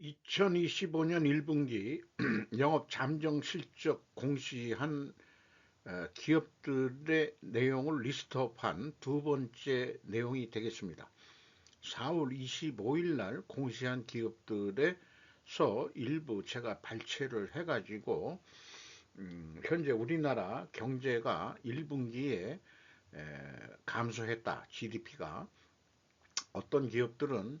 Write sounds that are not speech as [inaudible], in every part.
2025년 1분기 [clears throat] 영업 잠정 실적 공시한 어, 기업들의 내용을 리스트업한 두 번째 내용이 되겠습니다. 4월 25일 날 공시한 기업들에서 일부 제가 발췌를 해가지고 음, 현재 우리나라 경제가 1분기에 감소했다. GDP가 어떤 기업들은 어,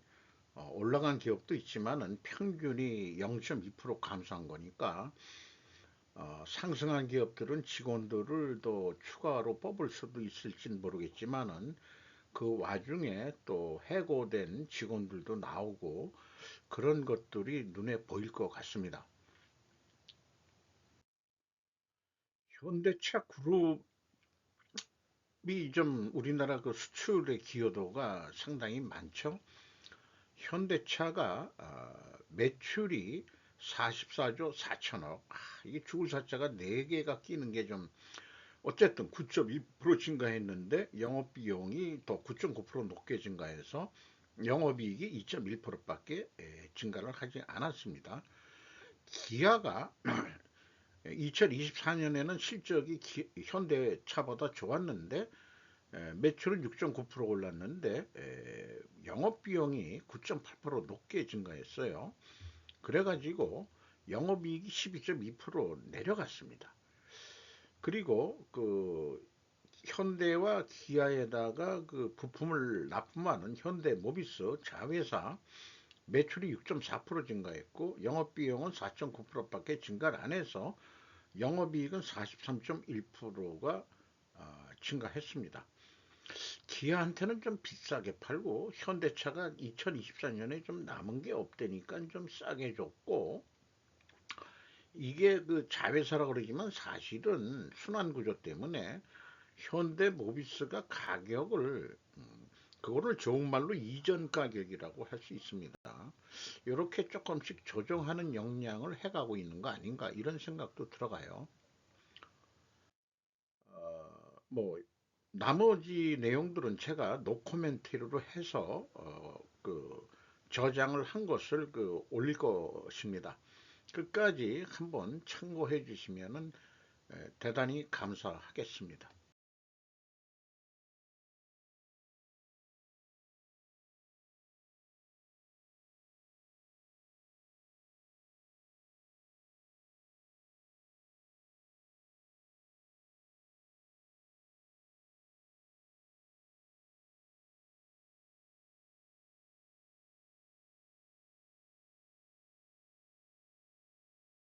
올라간 기업도 있지만은 평균이 0.2% 감소한 거니까 어, 상승한 기업들은 직원들을 더 추가로 뽑을 수도 있을진 모르겠지만은 그 와중에 또 해고된 직원들도 나오고 그런 것들이 눈에 보일 것 같습니다. 현대차 그룹이 좀 우리나라 그 수출의 기여도가 상당히 많죠. 현대차가 어, 매출이 44조 4천억. 아, 이게 죽을 사자가 4개가 끼는 게 좀 어쨌든 9.2% 증가했는데 영업비용이 더 9.9% 높게 증가해서 영업이익이 2.1%밖에 증가를 하지 않았습니다. 기아가 [clears throat] 2024년에는 실적이 기, 현대차보다 좋았는데 매출은 6.9% 올랐는데 영업비용이 9.8% 높게 증가했어요. 그래가지고 영업이익이 12.2% 내려갔습니다. 그리고 그 현대와 기아에다가 그 부품을 납품하는 현대 모비스 자회사 매출이 6.4% 증가했고 영업비용은 4.9%밖에 증가를 안 해서 영업이익은 43.1%가 어, 증가했습니다. 기아한테는 좀 비싸게 팔고 현대차가 2024년에 좀 남은 게 없다니까 좀 싸게 줬고 이게 그 자회사라 그러지만 사실은 순환 구조 때문에 현대 모비스가 가격을 음, 그거를 좋은 말로 이전 가격이라고 할 수 있습니다. 이렇게 조금씩 조정하는 역량을 해가고 있는 거 아닌가 이런 생각도 들어가요. 어, 뭐 나머지 내용들은 제가 노코멘트리로 해서 어, 그 저장을 한 것을 그 올릴 것입니다. 끝까지 한번 참고해 주시면 대단히 감사하겠습니다.